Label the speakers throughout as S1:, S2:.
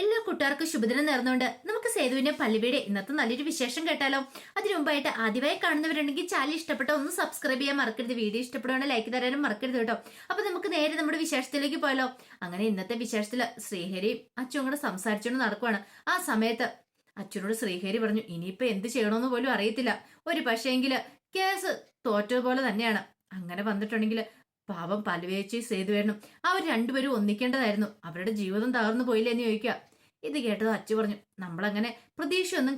S1: എല്ലാ കൂട്ടുകാർക്കും ശുഭദിനം നേർന്നുകൊണ്ട് നമുക്ക് സേതുവിന്റെ പല്ലുവിയുടെ ഇന്നത്തെ നല്ലൊരു വിശേഷം കേട്ടാലോ. അതിനു മുമ്പായിട്ട് ആദ്യമായി കാണുന്നവരുണ്ടെങ്കിൽ ചാനൽ ഇഷ്ടപ്പെട്ട ഒന്ന് സബ്സ്ക്രൈബ് ചെയ്യാൻ മറക്കരുത്. വീഡിയോ ഇഷ്ടപ്പെടുവാണെങ്കിൽ ലൈക്ക് തരാനും മറക്കരുത് കേട്ടോ. അപ്പൊ നമുക്ക് നേരെ നമ്മുടെ വിശേഷത്തിലേക്ക് പോയാലോ. അങ്ങനെ ഇന്നത്തെ വിശേഷത്തിൽ ശ്രീഹരിയും അച്ഛനും കൂടെ സംസാരിച്ചുകൊണ്ട് നടക്കുവാണ്. ആ സമയത്ത് അച്ഛനോട് ശ്രീഹരി പറഞ്ഞു ഇനിയിപ്പോ എന്ത് ചെയ്യണമെന്ന് പോലും അറിയത്തില്ല. ഒരു പക്ഷേങ്കിൽ കേസ് തോറ്റതുപോലെ തന്നെയാണ്. അങ്ങനെ വന്നിട്ടുണ്ടെങ്കിൽ പാവം പലുവേച്ചി സേതുവേണും അവർ രണ്ടുപേരും ഒന്നിക്കേണ്ടതായിരുന്നു. അവരുടെ ജീവിതം തകർന്നു പോയില്ലേ എന്ന് ചോദിക്കുക. ഇത് കേട്ടത് അച്ചു പറഞ്ഞു നമ്മളങ്ങനെ പ്രതീക്ഷയൊന്നും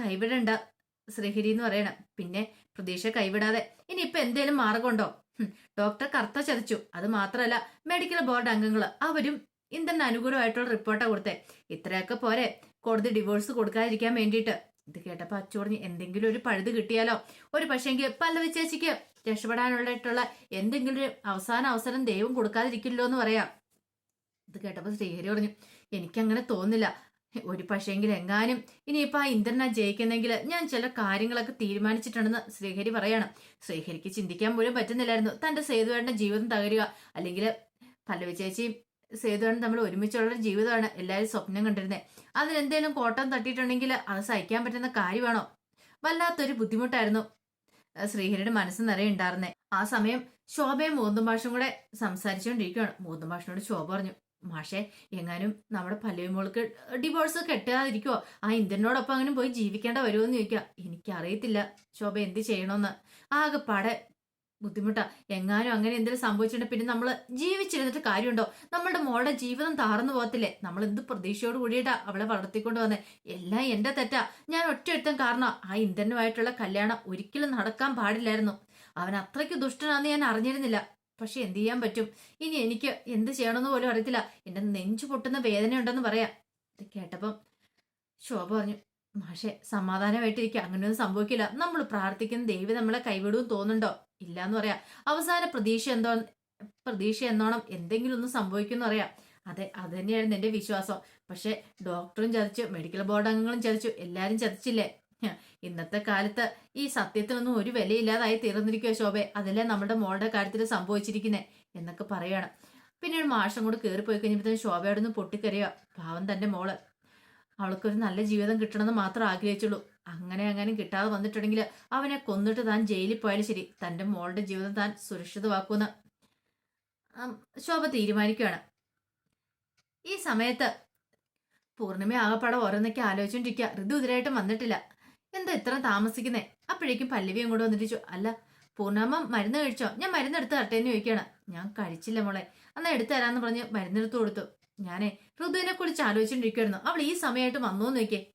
S1: കൈവിടണ്ട ശ്രീഹരി എന്ന് പറയണം. പിന്നെ പ്രതീക്ഷ കൈവിടാതെ ഇനി ഇനിയിപ്പൊ എന്തേലും മാർഗമുണ്ടോ? ഡോക്ടർ കറുത്ത ചതച്ചു. അത് മാത്രമല്ല മെഡിക്കൽ ബോർഡ് അംഗങ്ങൾ അവരും ഇന്ത്യൻ അനുകൂലമായിട്ടുള്ള റിപ്പോർട്ടാ കൊടുത്തേ. ഇത്രയൊക്കെ പോരെ കോടതി ഡിവോഴ്സ് കൊടുക്കാതിരിക്കാൻ വേണ്ടിയിട്ട്. ഇത് കേട്ടപ്പോ അച്ചു പറഞ്ഞു എന്തെങ്കിലും ഒരു പഴുത് കിട്ടിയാലോ? ഒരു പക്ഷേങ്കിൽ പല്ലവി ചേച്ചിക്ക് രക്ഷപ്പെടാനുള്ളതായിട്ടുള്ള എന്തെങ്കിലും അവസാന അവസരം ദൈവം കൊടുക്കാതിരിക്കില്ലോ എന്ന് പറയാം. ഇത് കേട്ടപ്പോൾ ശ്രീഹരി പറഞ്ഞു എനിക്കങ്ങനെ തോന്നില്ല ഒരു പക്ഷേങ്കിൽ എങ്ങാനും ഇനിയിപ്പോൾ ആ ഇന്ദ്രനാ ജയിക്കുന്നെങ്കിൽ ഞാൻ ചില കാര്യങ്ങളൊക്കെ തീരുമാനിച്ചിട്ടുണ്ടെന്ന് ശ്രീഹരി പറയാണ്. ശ്രീഹരിക്ക് ചിന്തിക്കാൻ പോലും പറ്റുന്നില്ലായിരുന്നു. തന്റെ സേതുവേട്ടന്റെ ജീവിതം തകരുക. അല്ലെങ്കിൽ പല്ലവി ചേച്ചിയും സേതുവേട്ടൻ തമ്മിൽ ഒരുമിച്ചുള്ള ഒരു ജീവിതമാണ് എല്ലാവരും സ്വപ്നം കണ്ടിരുന്നത് അതിനെന്തേലും കോട്ടം തട്ടിയിട്ടുണ്ടെങ്കിൽ അത് സഹിക്കാൻ പറ്റുന്ന കാര്യമാണോ? വല്ലാത്തൊരു ബുദ്ധിമുട്ടായിരുന്നു. ശ്രീഹരിയുടെ മനസ്സ് നിറയെ ഉണ്ടായിരുന്നേ. ആ സമയം ശോഭയും മൂന്നും ഭാഷയും കൂടെ സംസാരിച്ചുകൊണ്ടിരിക്കുകയാണ്. മൂന്നും ഭാഷനോട് ശോഭ പറഞ്ഞു മാഷെ എങ്ങാനും നമ്മുടെ പല്ലവി മോൾക്ക് ഡിവോഴ്സ് കെട്ടാതിരിക്കുവോ ആ ഇന്ദ്രനോടൊപ്പം അങ്ങനെ പോയി ജീവിക്കേണ്ട വരുമോ എന്ന് ചോദിക്കുക എനിക്കറിയത്തില്ല. ശോഭ എന്ത് ചെയ്യണമെന്ന് ആകെപ്പാടെ ബുദ്ധിമുട്ടാ. എങ്ങാനും അങ്ങനെ എന്തെങ്കിലും സംഭവിച്ചിട്ടുണ്ടെങ്കിൽ പിന്നെ നമ്മൾ ജീവിച്ചിരുന്നിട്ട് കാര്യമുണ്ടോ? നമ്മളുടെ മോളുടെ ജീവിതം താർന്നു പോകത്തില്ലേ? നമ്മൾ എന്ത് പ്രതീക്ഷയോട് കൂടിയിട്ടാ അവളെ വളർത്തിക്കൊണ്ട് വന്നേ? എല്ലാം എന്റെ തെറ്റാ. ഞാൻ ഒറ്റയെടുത്തം കാരണം ആ ഇന്ദ്രനുമായിട്ടുള്ള കല്യാണം ഒരിക്കലും നടക്കാൻ പാടില്ലായിരുന്നു. അവൻ അത്രയ്ക്ക് ദുഷ്ടനാന്ന് ഞാൻ അറിഞ്ഞിരുന്നില്ല. പക്ഷെ എന്ത് ചെയ്യാൻ പറ്റും? ഇനി എനിക്ക് എന്ത് ചെയ്യണമെന്ന് പോലും അറിയത്തില്ല. എന്റെ നെഞ്ചു പൊട്ടുന്ന വേദനയുണ്ടെന്ന് പറയാം. ഇത് കേട്ടപ്പം ശോഭ പറഞ്ഞു മാഷെ സമാധാനമായിട്ടിരിക്കുക അങ്ങനെയൊന്നും സംഭവിക്കില്ല. നമ്മൾ പ്രാർത്ഥിക്കുന്ന ദൈവം നമ്മളെ കൈവിടുമെന്ന് തോന്നുന്നുണ്ടോ? ഇല്ല എന്ന് പറയാം. അവസാന പ്രതീക്ഷ എന്തോ പ്രതീക്ഷ എന്നോണം എന്തെങ്കിലും ഒന്ന് സംഭവിക്കുമെന്ന് അറിയാം അതെ അത് തന്നെയായിരുന്നു എന്റെ വിശ്വാസം. പക്ഷെ ഡോക്ടറും ചതിച്ചു മെഡിക്കൽ ബോർഡ് അംഗങ്ങളും ചതിച്ചു എല്ലാരും ചതിച്ചില്ലേ? ഇന്നത്തെ കാലത്ത് ഈ സത്യത്തിനൊന്നും ഒരു വിലയില്ലാതായി തീർന്നിരിക്കുവോ ശോഭെ. അതല്ലേ നമ്മുടെ മോളുടെ കാര്യത്തിൽ സംഭവിച്ചിരിക്കുന്നേ എന്നൊക്കെ പറയാണ് പിന്നീട് മാഷം കൂടെ കയറിപ്പോയി കഴിഞ്ഞപ്പോഴത്തേക്കും ശോഭയോട് നിന്ന് പൊട്ടിക്കറിയുക പാവം തന്റെ മോൾ. അവൾക്കൊരു നല്ല ജീവിതം കിട്ടണമെന്ന് മാത്രം ആഗ്രഹിച്ചുള്ളൂ. അങ്ങനെ അങ്ങനെ കിട്ടാതെ വന്നിട്ടുണ്ടെങ്കിൽ അവനെ കൊന്നിട്ട് താൻ ജയിലിൽ പോയാലും ശരി. തന്റെ മോളുടെ ജീവിതം താൻ സുരക്ഷിതമാക്കുമെന്ന്. ശോഭ തീരുമാനിക്കുകയാണ്. ഈ സമയത്ത് പൂർണിമ ആകപ്പാടെ ഓരോന്നൊക്കെ ആലോചിച്ചോണ്ടിരിക്കുക ഋതു ഇതിനായിട്ടും വന്നിട്ടില്ല. എന്താ ഇത്ര താമസിക്കുന്നേ? അപ്പോഴേക്കും പല്ലവി അങ്ങോട്ട് വന്നിട്ട് അല്ല പൂർണമ്മ മരുന്ന് കഴിച്ചോ? ഞാൻ മരുന്ന് എടുത്ത് തട്ടേന്ന് ചോദിക്കുകയാണ്. ഞാൻ കഴിച്ചില്ല മോളെ. അന്ന് എടുത്തു തരാന്ന് പറഞ്ഞ് മരുന്നെടുത്ത് കൊടുത്തു. ഞാനേ ഋതുവിനെ കുറിച്ച് ആലോചിച്ചോണ്ടിരിക്കുവായിരുന്നു അവൾ ഈ സമയമായിട്ട് വന്നോന്ന് നോക്കിയേ.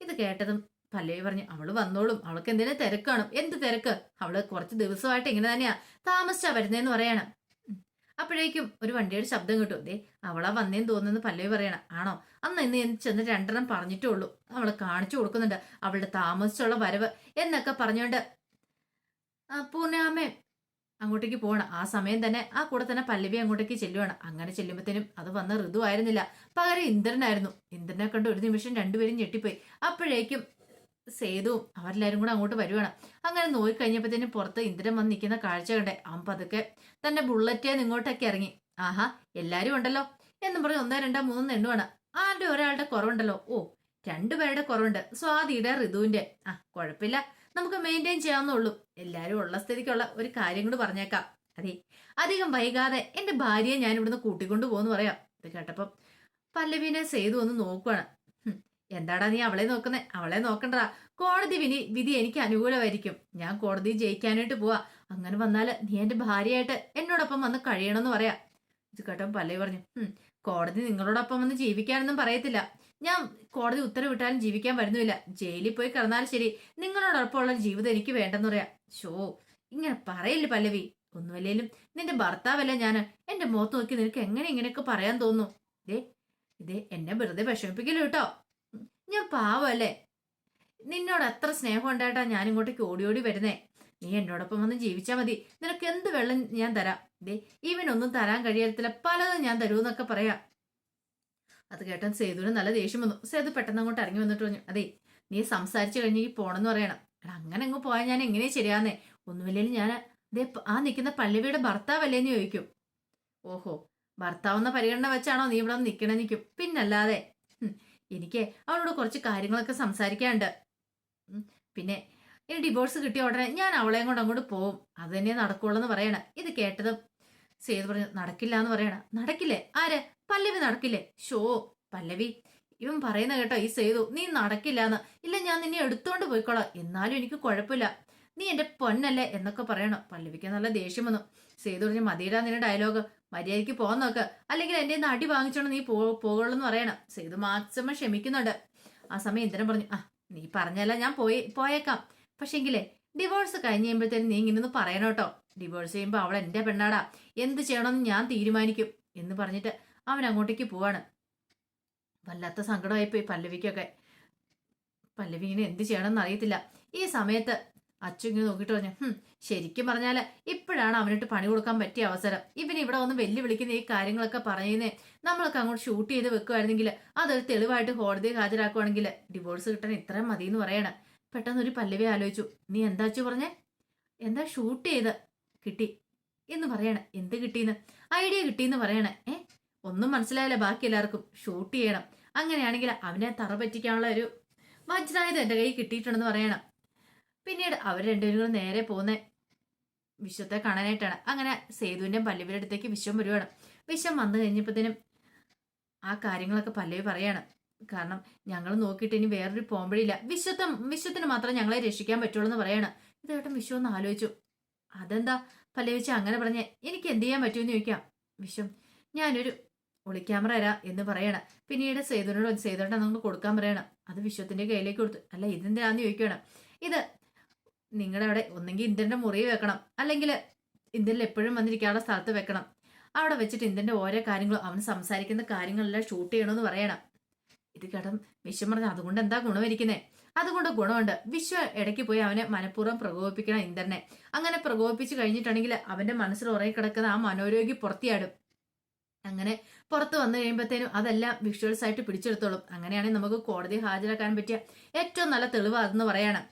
S1: ഇത് കേട്ടതും പല്ലവി പറഞ്ഞു അവൾ വന്നോളും. അവൾക്ക് എന്തിനാ തിരക്കാണ് എന്ത് തിരക്ക്? അവൾ കുറച്ച് ദിവസമായിട്ട് ഇങ്ങനെ തന്നെയാ താമസിച്ചാ വരുന്നതെന്ന് പറയണം. അപ്പോഴേക്കും ഒരു വണ്ടിയുടെ ശബ്ദം കിട്ടും. ദേ അവളാ വന്നേന്ന് തോന്നുന്നു പല്ലവി പറയണം. ആണോ? അന്ന് ഇന്ന് എന്ന് ചെന്ന് രണ്ടെണ്ണം പറഞ്ഞിട്ടേ ഉള്ളൂ. അവൾ കാണിച്ചു കൊടുക്കുന്നുണ്ട്. അവളുടെ താമസിച്ചുള്ള വരവ് എന്നൊക്കെ പറഞ്ഞുകൊണ്ട് പൂർണാമേ അങ്ങോട്ടേക്ക് പോകണം ആ സമയം തന്നെ ആ കൂടെ തന്നെ പല്ലവി അങ്ങോട്ടേക്ക് ചെല്ലുവാണ്. അങ്ങനെ ചെല്ലുമ്പോഴത്തേനും അത് വന്ന ഋതു ആയിരുന്നില്ല. പകരം ഇന്ദ്രനായിരുന്നു. ഇന്ദ്രനെ കണ്ട് ഒരു നിമിഷം രണ്ടുപേരും ഞെട്ടിപ്പോയി. അപ്പോഴേക്കും സേതുവും അവരെല്ലാരും കൂടെ അങ്ങോട്ട് വരുവാണ്. അങ്ങനെ നോക്കി കഴിഞ്ഞപ്പോഴത്തേനും പുറത്ത് ഇന്ദ്രൻ വന്ന് നിൽക്കുന്ന കാഴ്ച കണ്ടേ. അവൻ പതുക്കെ തന്റെ ബുള്ളറ്റേ ഇങ്ങോട്ടൊക്കെ ഇറങ്ങി. ആഹാ എല്ലാരും ഉണ്ടല്ലോ? എന്നും പറഞ്ഞ് ഒന്നോ രണ്ടോ മൂന്നോ എണ്ണുവാണ്. ആരുടെ ഒരാളുടെ കുറവുണ്ടല്ലോ? ഓ രണ്ടുപേരുടെ കുറവുണ്ട്. സ്വാതിയുടെ ഋതുവിന്റെ. ആ കുഴപ്പമില്ല. നമുക്ക് മെയിന്റെയിൻ ചെയ്യാവുന്നുള്ളൂ എല്ലാവരും ഉള്ള സ്ഥിതിക്കുള്ള ഒരു കാര്യം കൂടി പറഞ്ഞേക്കാം. അതെ അധികം വൈകാതെ എന്റെ ഭാര്യയെ ഞാൻ ഇവിടുന്ന് കൂട്ടിക്കൊണ്ടു പോകുന്നു പറയാം. ഇത് കേട്ടപ്പം പല്ലവിനെ സേതു ഒന്ന് നോക്കുവാണ്. എന്താടാ നീ അവളെ നോക്കുന്നേ? അവളെ നോക്കണ്ട കോടതി വിധി വിധി എനിക്ക് അനുകൂലമായിരിക്കും. ഞാൻ കോടതി ജയിക്കാനായിട്ട് പോവാ. അങ്ങനെ വന്നാൽ നീ എന്റെ ഭാര്യയായിട്ട് എന്നോടൊപ്പം വന്ന് കഴിയണമെന്ന് പറയാം. ഇത് കേട്ടപ്പം പല്ലവി പറഞ്ഞു "ഹും, കോടതി നിങ്ങളോടൊപ്പം വന്ന് ജീവിക്കാനൊന്നും പറയത്തില്ല. ഞാൻ കോടതി ഉത്തരവിട്ടാലും ജീവിക്കാൻ വരുന്നില്ല. ജയിലിൽ പോയി കിടന്നാലും ശരി. നിങ്ങളോടൊപ്പമുള്ള ജീവിതം എനിക്ക് വേണ്ടെന്ന് പറയാം. ഷോ ഇങ്ങനെ പറയില്ല പല്ലവി? ഒന്നുമല്ലേലും നിന്റെ ഭർത്താവല്ല ഞാൻ എന്റെ മുഖത്ത് നോക്കി നിനക്ക് എങ്ങനെ ഇങ്ങനെയൊക്കെ പറയാൻ തോന്നുന്നു? ഇതേ ഇതേ എന്നെ വെറുതെ വിഷമിപ്പിക്കലോ കേട്ടോ. ഞാൻ പാവല്ലേ നിന്നോട് അത്ര സ്നേഹം ഉണ്ടായിട്ടാ ഞാൻ ഇങ്ങോട്ടേക്ക് ഓടി ഓടി വരുന്നേ. നീ എന്നോടൊപ്പം വന്ന് ജീവിച്ചാ മതി. നിനക്ക് എന്ത് വെള്ളം ഞാൻ തരാം? ദേ ഇവനൊന്നും തരാൻ കഴിയത്തില്ല പലതും ഞാൻ തരൂന്നൊക്കെ പറയാം. അത് കേട്ടാൻ സേതുവിന് നല്ല ദേഷ്യം വന്നു. സേതു പെട്ടെന്ന് അങ്ങോട്ട് ഇറങ്ങി വന്നിട്ട് പറഞ്ഞു അതെ നീ സംസാരിച്ചു കഴിഞ്ഞ് ഈ പോണെന്ന് പറയണം. എടാ, അങ്ങനെ അങ്ങ് പോയാൽ ഞാൻ എങ്ങനെയാ ശരിയാന്നേ ഒന്നുമില്ലെങ്കിൽ ഞാൻ ദേ ആ നിൽക്കുന്ന പള്ളിവിയുടെ ഭർത്താവല്ലേ എന്ന് ചോദിക്കും. ഓഹോ ഭർത്താവെന്ന പരിഗണന വെച്ചാണോ നീ ഇവിടെ നിൽക്കണേ നിൽക്കും പിന്നല്ലാതെ എനിക്ക് അവളോട് കുറച്ച് കാര്യങ്ങളൊക്കെ സംസാരിക്കാനുണ്ട്. പിന്നെ ഇനി ഡിവോഴ്സ് കിട്ടിയ ഉടനെ ഞാൻ അവളെയും കൊണ്ട് അങ്ങോട്ട് പോവും. അത് തന്നെ നടക്കുള്ളൂ എന്ന് പറയണ. ഇത് കേട്ടതും സേതു പറഞ്ഞു നടക്കില്ല എന്ന് പറയണ. നടക്കില്ലേ? ആര്? പല്ലവി നടക്കില്ലേ? ഷോ പല്ലവി ഇവൻ പറയുന്ന കേട്ടോ ഈ സേതു നീ നടക്കില്ല എന്ന് ഇല്ല ഞാൻ നിന്നെ എടുത്തോണ്ട് പോയിക്കോളാം. എന്നാലും എനിക്ക് കുഴപ്പമില്ല. നീ എന്റെ പൊന്നല്ലേ എന്നൊക്കെ പറയണം. പല്ലവിക്ക് നല്ല ദേഷ്യം വന്നു. സേതു പറഞ്ഞ മതിയിടാ നിന്റെ ഡയലോഗ്. മര്യാദയ്ക്ക് പോകാൻ നോക്ക്. അല്ലെങ്കിൽ എന്റെ കയ്യിന്ന് അടി വാങ്ങിച്ചോണ്ട് നീ പോ പോകുള്ളൂ എന്ന് പറയണം. സേതു മാക്സിമം ക്ഷമിക്കുന്നുണ്ട്. ആ സമയം ഇന്ദ്രൻ പറഞ്ഞു ആ നീ പറഞ്ഞല്ല ഞാൻ പോയി പോയേക്കാം. പക്ഷെങ്കിലേ ഡിവോഴ്സ് കഴിഞ്ഞ് കഴിയുമ്പോഴത്തേനും നീ ഇങ്ങനൊന്ന് പറയണം കേട്ടോ. ഡിവോഴ്സ് ചെയ്യുമ്പോൾ അവൾ എന്റെ പെണ്ണാടാ. എന്ത് ചെയ്യണമെന്ന് ഞാൻ തീരുമാനിക്കും. എന്ന് പറഞ്ഞിട്ട് അവൻ അങ്ങോട്ടേക്ക് പോവാണ്. വല്ലാത്ത സങ്കടമായിപ്പോയി പല്ലവിക്കൊക്കെ. പല്ലവിനെ എന്ത് ചെയ്യണമെന്ന് അറിയത്തില്ല. ഈ സമയത്ത് അച്ഛൻ ഇങ്ങനെ നോക്കിയിട്ട് പറഞ്ഞു ശരിക്കും പറഞ്ഞാൽ ഇപ്പോഴാണ് അവനിട്ട് പണി കൊടുക്കാൻ പറ്റിയ അവസരം. ഇവന് ഇവിടെ ഒന്ന് വെല്ലുവിളിക്കുന്ന ഈ കാര്യങ്ങളൊക്കെ പറയുന്നേ നമ്മളൊക്കെ അങ്ങോട്ട് ഷൂട്ട് ചെയ്ത് വെക്കുമായിരുന്നെങ്കിൽ അതൊരു തെളിവായിട്ട് കോടതിയിൽ ഹാജരാക്കുവാണെങ്കിൽ ഡിവോഴ്സ് കിട്ടാൻ ഇത്രയും മതി എന്ന് പറയണം. പെട്ടെന്ന് ഒരു പല്ലവി ആലോചിച്ചു നീ എന്താ അച്ചു പറഞ്ഞേ? എന്താ ഷൂട്ട് ചെയ്ത് കിട്ടി. എന്ന് പറയണേ. എന്ത് കിട്ടിയെന്ന്? ഐഡിയ കിട്ടിയെന്ന് പറയണേ. ഏ? ഒന്നും മനസ്സിലായില്ല. ബാക്കി എല്ലാവർക്കും ഷൂട്ട് ചെയ്യണം. അങ്ങനെയാണെങ്കിൽ അവനെ തറ പറ്റിക്കാനുള്ള ഒരു വജ്രായുധം എന്റെ കയ്യിൽ കിട്ടിയിട്ടുണ്ടെന്ന് പറയണം. പിന്നീട് അവർ രണ്ടുപേരും കൂടെ നേരെ പോകുന്ന വിശ്വത്തെ കാണാനായിട്ടാണ്. അങ്ങനെ സേതുവിന്റെ പല്ലവിയുടെ അടുത്തേക്ക് വിശ്വം വരുവാണ്. വിശ്വം വന്നു കഴിഞ്ഞപ്പോഴത്തേനും ആ കാര്യങ്ങളൊക്കെ പല്ലവി പറയാണ്. കാരണം ഞങ്ങൾ നോക്കിയിട്ട് ഇനി വേറൊരു പോംവഴിയില്ല. വിശ്വത്തെ വിശ്വത്തിന് മാത്രമേ ഞങ്ങളെ രക്ഷിക്കാൻ പറ്റുള്ളൂ എന്ന് പറയണം. ഇത് കേട്ടോ വിശ്വം ഒന്ന് ആലോചിച്ചു. അതെന്താ? പല്ലവിച്ച അങ്ങനെ പറഞ്ഞേ എനിക്ക് എന്ത് ചെയ്യാൻ പറ്റുമെന്ന് ചോദിക്കാം. വിശ്വം ഞാനൊരു ഒളിക്യാമറ തരാ എന്ന് പറയണം. പിന്നീട് സേതുനോട് സേതുവിനെ നമുക്ക് കൊടുക്കാൻ പറയണം. അത് വിശ്വത്തിന്റെ കയ്യിലേക്ക് കൊടുത്തു. അല്ല ഇതെന്തിനാന്ന് ചോദിക്കണം ഇത് നിങ്ങളുടെ അവിടെ ഒന്നെങ്കിൽ ഇന്ദ്രന്റെ മുറി വെക്കണം. അല്ലെങ്കിൽ ഇന്ദ്രനിൽ എപ്പോഴും വന്നിരിക്കാനുള്ള സ്ഥലത്ത് വെക്കണം. അവിടെ വെച്ചിട്ട് ഇന്ദ്രന്റെ ഓരോ കാര്യങ്ങളും അവൻ സംസാരിക്കുന്ന കാര്യങ്ങളെല്ലാം ഷൂട്ട് ചെയ്യണമെന്ന് പറയണം. ഇത് കേട്ടം വിശ്വം പറഞ്ഞു അതുകൊണ്ട് എന്താ ഗുണമിരിക്കുന്നേ? അതുകൊണ്ട് ഗുണമുണ്ട്. വിശ്വ ഇടയ്ക്ക് പോയി അവനെ മനഃപൂർവം പ്രകോപിപ്പിക്കണം ഇന്ദ്രനെ അങ്ങനെ പ്രകോപിപ്പിച്ച് കഴിഞ്ഞിട്ടുണ്ടെങ്കിൽ അവന്റെ മനസ്സിൽ ഉറങ്ങി കിടക്കുന്ന ആ മനോരോഗി പുറത്തിയാടും. അങ്ങനെ പുറത്ത് വന്നു കഴിയുമ്പോഴത്തേനും അതെല്ലാം വിഷ്വൽസ് ആയിട്ട് പിടിച്ചെടുത്തോളും. അങ്ങനെയാണെങ്കിൽ നമുക്ക് കോടതി ഹാജരാക്കാൻ പറ്റിയ ഏറ്റവും നല്ല തെളിവ് അതെന്ന് പറയണം.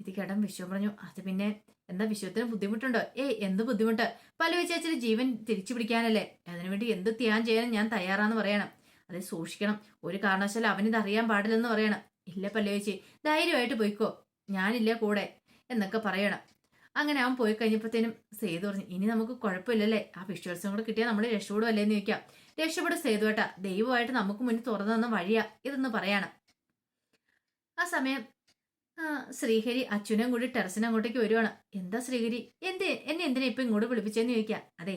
S1: ഇത് കേട്ടൻ വിശ്വം പറഞ്ഞു അത് പിന്നെ എന്താ വിശ്വത്തിന് ബുദ്ധിമുട്ടുണ്ടോ? ഏയ് എന്ത് ബുദ്ധിമുട്ട്? പല വിചാരിച്ചിട്ട് ജീവൻ തിരിച്ചു പിടിക്കാനല്ലേ. അതിനുവേണ്ടി എന്ത് ത്യാഗം ചെയ്യാനും ഞാൻ തയ്യാറാന്ന് പറയണം. അത് സൂക്ഷിക്കണം. ഒരു കാരണവശാലും അവനിത് അറിയാൻ പാടില്ലെന്ന് പറയണം. ഇല്ല പല്ലവിച്ചി ധൈര്യമായിട്ട് പോയിക്കോ. ഞാനില്ല കൂടെ എന്നൊക്കെ പറയണം. അങ്ങനെ അവൻ പോയി കഴിഞ്ഞപ്പോഴത്തേനും സേതു പറഞ്ഞു ഇനി നമുക്ക് കുഴപ്പമില്ലല്ലേ? ആ പിക്ചേഴ്സും കൂടെ കിട്ടിയാൽ നമ്മൾ രക്ഷപ്പെടും അല്ലേന്ന് ചോദിക്കാം. രക്ഷപ്പെടും സേതുവേട്ടാ ദൈവമായിട്ട് നമുക്ക് മുന്നിൽ തുറന്നു തന്ന വഴിയാ ഇതെന്ന് പറയാണ്. ആ സമയം ശ്രീഹരി അച്ഛനും കൂടി ടെറസിന് അങ്ങോട്ടേക്ക് വരുവാണ്. എന്താ ശ്രീഹരി? എന്ത് എന്നെ എന്തിനാ ഇപ്പം ഇങ്ങോട്ട് വിളിപ്പിച്ചെന്ന് ചോദിക്കാം? അതെ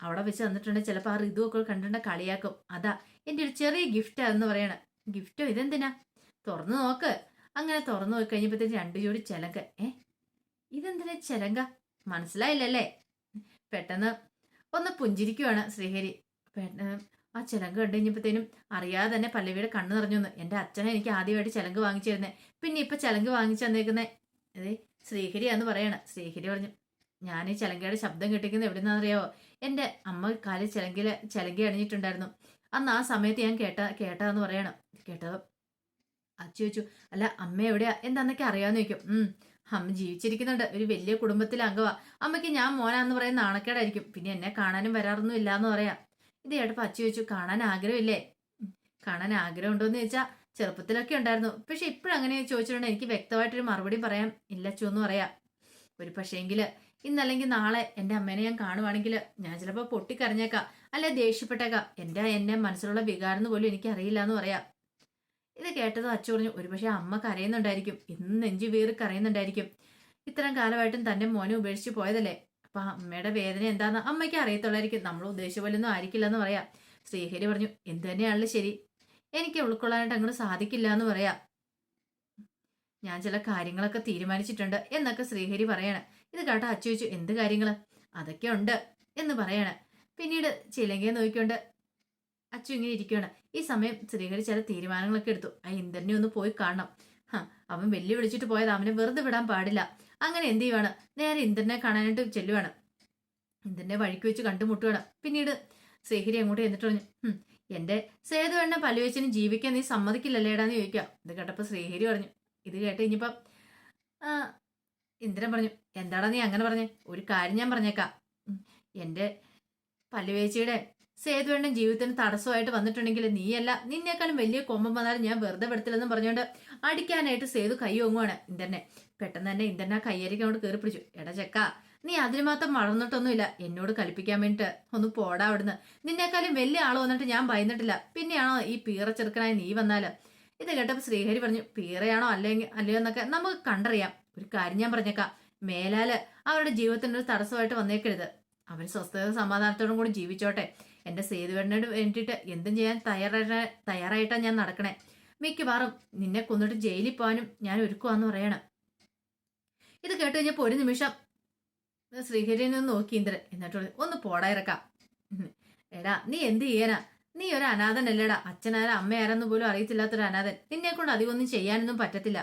S1: അവിടെ വെച്ച് തന്നിട്ടുണ്ട് ചിലപ്പോൾ ആ ഋതു ഒക്കെ കണ്ടിട്ട് കളിയാക്കും. അതാ എന്റെ ഒരു ചെറിയ ഗിഫ്റ്റ് എന്ന് പറയാണ്. ഗിഫ്റ്റോ? ഇതെന്തിനാ? തുറന്നു നോക്ക്. അങ്ങനെ തുറന്നു നോക്കി കഴിഞ്ഞപ്പോഴത്തേക്ക് രണ്ട് ജോഡി ചിലക്ക് ഏ ഇതെന്തിനാ ചെലങ്ക മനസ്സിലായില്ലല്ലേ? പെട്ടെന്ന് ഒന്ന് പുഞ്ചിരിക്കുവാണ് ശ്രീഹരി. ആ ചിലങ്ക് കണ്ടു കഴിഞ്ഞപ്പോഴത്തേനും അറിയാതെ തന്നെ പല്ലവിയുടെ കണ്ണു നിറഞ്ഞു വന്നു. എന്റെ അച്ഛനെ എനിക്ക് ആദ്യമായിട്ട് ചിലങ്ക് വാങ്ങിച്ചു തരുന്നത് പിന്നെ ഇപ്പം ചിലങ്ക് വാങ്ങിച്ചു തന്നേക്കുന്നേ. അതെ ശ്രീഹരിയാന്ന് പറയണ. ശ്രീഹരി പറഞ്ഞു ഞാൻ ഈ ചിലങ്കയുടെ ശബ്ദം കിട്ടിക്കുന്നത് എവിടെന്നാണെന്നറിയാവോ? എന്റെ അമ്മ കാലിൽ ചിലങ്കിൽ ചിലങ്കി അണിഞ്ഞിട്ടുണ്ടായിരുന്നു. അന്ന് ആ സമയത്ത് ഞാൻ കേട്ട കേട്ടതെന്ന് പറയണം. കേട്ടത്? അച്ചു ചോദിച്ചു അല്ല അമ്മ എവിടെയാ? എന്താന്നൊക്കെ അറിയാമെന്ന് ചോദിക്കും. അമ്മ ജീവിച്ചിരിക്കുന്നുണ്ട്. ഒരു വലിയ കുടുംബത്തിലെ അംഗവാ. അമ്മയ്ക്ക് ഞാൻ മോനാന്ന് പറയുന്ന നാണക്കേടായിരിക്കും. പിന്നെ എന്നെ കാണാനും വരാറൊന്നും ഇല്ലാന്ന് പറയാം. ഇത് ഏട്ടപ്പ അച്ചു ചോദിച്ചു കാണാൻ ആഗ്രഹമില്ലേ? കാണാൻ ആഗ്രഹം ഉണ്ടോന്ന് ചോദിച്ചാൽ ചെറുപ്പത്തിലൊക്കെ ഉണ്ടായിരുന്നു. പക്ഷെ ഇപ്പോഴങ്ങനെ ചോദിച്ചിട്ടുണ്ടെങ്കിൽ എനിക്ക് വ്യക്തമായിട്ടൊരു മറുപടി പറയാം. ഇല്ല അച്ചു എന്ന് പറയാം. ഒരു പക്ഷേങ്കിൽ ഇന്നല്ലെങ്കിൽ നാളെ എന്റെ അമ്മേനെ ഞാൻ കാണുവാണെങ്കിൽ ഞാൻ ചിലപ്പോൾ പൊട്ടിക്കരഞ്ഞേക്കാം. അല്ലെ ദേഷ്യപ്പെട്ടേക്കാം. എന്റെ എന്നെ മനസ്സിലുള്ള വികാരം പോലും എനിക്ക് അറിയില്ല എന്ന് പറയാം. ഇത് കേട്ടതും അച്ചു പറഞ്ഞു ഒരുപക്ഷെ അമ്മ കരയുന്നുണ്ടായിരിക്കും. ഇന്ന് നെഞ്ചു വീറി കരയുന്നുണ്ടായിരിക്കും. ഇത്രയും കാലമായിട്ടും തന്റെ മോനെ ഉപേക്ഷിച്ച് പോയതല്ലേ? അപ്പൊ അമ്മയുടെ വേദന എന്താന്ന് അമ്മയ്ക്ക് അറിയത്തുള്ളായിരിക്കും. നമ്മൾ ഉദ്ദേശിച്ച പോലെ ഒന്നും ആയിരിക്കില്ല എന്ന് പറയാം. ശ്രീഹരി പറഞ്ഞു എന്ത് തന്നെയാണല്ലോ ശരി. എനിക്ക് ഉൾക്കൊള്ളാനായിട്ട് അങ്ങോട്ട് സാധിക്കില്ല എന്ന് പറയാം. ഞാൻ ചില കാര്യങ്ങളൊക്കെ തീരുമാനിച്ചിട്ടുണ്ട് എന്നൊക്കെ ശ്രീഹരി പറയണം. ഇത് കേട്ട അച്ചു ചോദിച്ചു എന്ത് കാര്യങ്ങൾ? അതൊക്കെ ഉണ്ട് എന്ന് പറയണ. പിന്നീട് ചിലങ്കയെ നോക്കിക്കൊണ്ട് അച്ചു ഇങ്ങനെ ഇരിക്കുകയാണ് ഈ സമയം ശ്രീഹരി ചില തീരുമാനങ്ങളൊക്കെ എടുത്തു. ആ ഇന്ദ്രനെ ഒന്ന് പോയി കാണണം. ഹ അവൻ വെല്ലു വിളിച്ചിട്ട് പോയത് അവനെ വെറുതെ വിടാൻ പാടില്ല. അങ്ങനെ എന്ത് ചെയ്യുവാണ്? നേരെ ഇന്ദ്രനെ കാണാനായിട്ട് ചെല്ലുവാണ്. ഇന്ദ്രനെ വഴിക്ക് വെച്ച് കണ്ടുമുട്ടുവാണ്. പിന്നീട് ശ്രീഹരി അങ്ങോട്ട് എന്നിട്ട് പറഞ്ഞു "ഹും, എന്റെ സേതു എണ്ണ പല്ലുവെച്ചിന് ജീവിക്കാൻ നീ സമ്മതിക്കില്ലല്ലേടാന്ന് ചോദിക്കാം ഇത് കേട്ടപ്പോ ശ്രീഹരി പറഞ്ഞു ഇത് കേട്ട് ഇനിയിപ്പം ഇന്ദ്രൻ പറഞ്ഞു എന്താടാ നീ അങ്ങനെ പറഞ്ഞേ? ഒരു കാര്യം ഞാൻ പറഞ്ഞേക്കാം. എന്റെ പല്ലുവേച്ചിയുടെ സേതുവേണ്ണൻ ജീവിതത്തിന് തടസ്സമായിട്ട് വന്നിട്ടുണ്ടെങ്കിൽ നീയല്ല. നിന്നേക്കാളും വലിയ കൊമ്പം വന്നാലും ഞാൻ വെറുതെ പെടുത്തില്ലെന്നും പറഞ്ഞുകൊണ്ട് അടിക്കാനായിട്ട് സേതു കൈ ഒങ്ങുവാണ് ഇന്ദ്രനെ. പെട്ടെന്ന് തന്നെ ഇന്ദ്രൻ ആ കയ്യേരിക്ക് അങ്ങോട്ട് കയറി പിടിച്ചു. എടാ ചെക്ക നീ അതിന് മാത്രം വളർന്നിട്ടൊന്നുമില്ല. എന്നോട് കളിപ്പിക്കാൻ വേണ്ടിട്ട് ഒന്ന് പോടാ അവിടുന്ന്. നിന്നേക്കാളും വലിയ ആൾ വന്നിട്ട് ഞാൻ ഭയന്നിട്ടില്ല. പിന്നെയാണോ ഈ പീറ ചെറുക്കനായി നീ വന്നാൽ? ഇത് കേട്ടപ്പോൾ ശ്രീഹരി പറഞ്ഞു പീറയാണോ അല്ലെങ്കിൽ അല്ലയോ എന്നൊക്കെ നമുക്ക് കണ്ടറിയാം. ഒരു കാര്യം ഞാൻ പറഞ്ഞേക്കാം. മേലാൽ അവരുടെ ജീവിതത്തിന് ഒരു തടസ്സമായിട്ട് വന്നേക്കരുത്. അവർ സ്വസ്ഥത സമാധാനത്തോടും കൂടി ജീവിച്ചോട്ടെ. എന്റെ സേതുവേട്ടനോട് വേണ്ടിയിട്ട് എന്തും ചെയ്യാൻ തയ്യാറായ തയ്യാറായിട്ടാണ് ഞാൻ നടക്കണേ. മിക്കവാറും നിന്നെ കൊന്നിട്ട് ജയിലിൽ പോകാനും ഞാൻ ഒരുക്കുവാന്ന് പറയണം. ഇത് കേട്ട് കഴിഞ്ഞപ്പോൾ ഒരു നിമിഷം ശ്രീഹരിനെ നോക്കി ഇന്ദ്രൻ. എന്നിട്ട് ഒന്ന് പോടാ ഇറക്കാം. എടാ നീ എന്ത് ചെയ്യാനാ? നീ ഒരു അനാഥനല്ലേടാ. അച്ഛനാരാ അമ്മയാരെന്ന് പോലും അറിയത്തില്ലാത്തൊരു അനാഥൻ. നിന്നെ കൊണ്ട് അധികമൊന്നും ചെയ്യാനൊന്നും പറ്റത്തില്ല.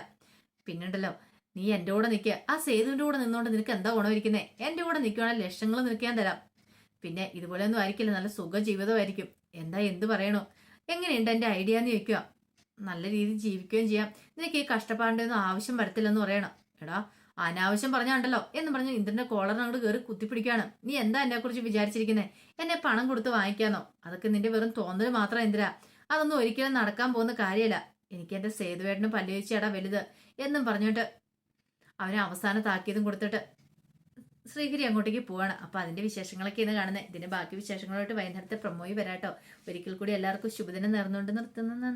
S1: പിന്നുണ്ടല്ലോ നീ എന്റെ കൂടെ നിൽക്കുക ആ സേതുവിന്റെ കൂടെ നിന്നുകൊണ്ട് നിനക്ക് എന്താ ഗുണമിരിക്കുന്നത് എന്റെ കൂടെ നിൽക്കുകയാണെങ്കിൽ ലക്ഷങ്ങൾ നിൽക്കാൻ തരാം. പിന്നെ ഇതുപോലെയൊന്നും ആയിരിക്കില്ല. നല്ല സുഖ ജീവിതമായിരിക്കും എന്താ എന്ത് പറയണോ? എങ്ങനെയുണ്ട് എന്റെ ഐഡിയ എന്ന് ചോദിക്കുക നല്ല രീതിയിൽ ജീവിക്കുകയും ചെയ്യാം. നിനക്ക് ഈ കഷ്ടപ്പാടിന്റെയൊന്നും ആവശ്യം വരത്തില്ലെന്ന് പറയണം. എടാ അനാവശ്യം പറഞ്ഞാണ്ടല്ലോ. എന്ന് പറഞ്ഞ് ഇന്ദ്രന്റെ കോളർ അങ്ങോട്ട് കയറി കുത്തിപ്പിടിക്കുകയാണ്. നീ എന്താ എന്നെ കുറിച്ച് വിചാരിച്ചിരിക്കുന്നത് എന്നെ പണം കൊടുത്ത് വാങ്ങിക്കാന്നോ? അതൊക്കെ നിന്റെ വെറും തോന്നൽ മാത്രം എന്തിനാ? അതൊന്നും ഒരിക്കലും നടക്കാൻ പോകുന്ന കാര്യമല്ല. എനിക്ക് എന്റെ സേതുവേട്ടനും പല്ലുവെച്ചടാ വലുത്. എന്നും പറഞ്ഞിട്ട് അവനെ അവസാന താക്കീതും കൊടുത്തിട്ട് ശ്രീഗിരി അങ്ങോട്ടേക്ക് പോവാണ്. അപ്പൊ അതിന്റെ വിശേഷങ്ങളൊക്കെ ഇന്ന് കാണുന്നത് ഇതിന്റെ ബാക്കി വിശേഷങ്ങളായിട്ട് വൈകുന്നേരത്തെ പ്രൊമോയി വരാട്ടോ. ഒരിക്കൽ കൂടി എല്ലാവർക്കും ശുഭദിനം നേർന്നുകൊണ്ട് നിർത്തുന്ന.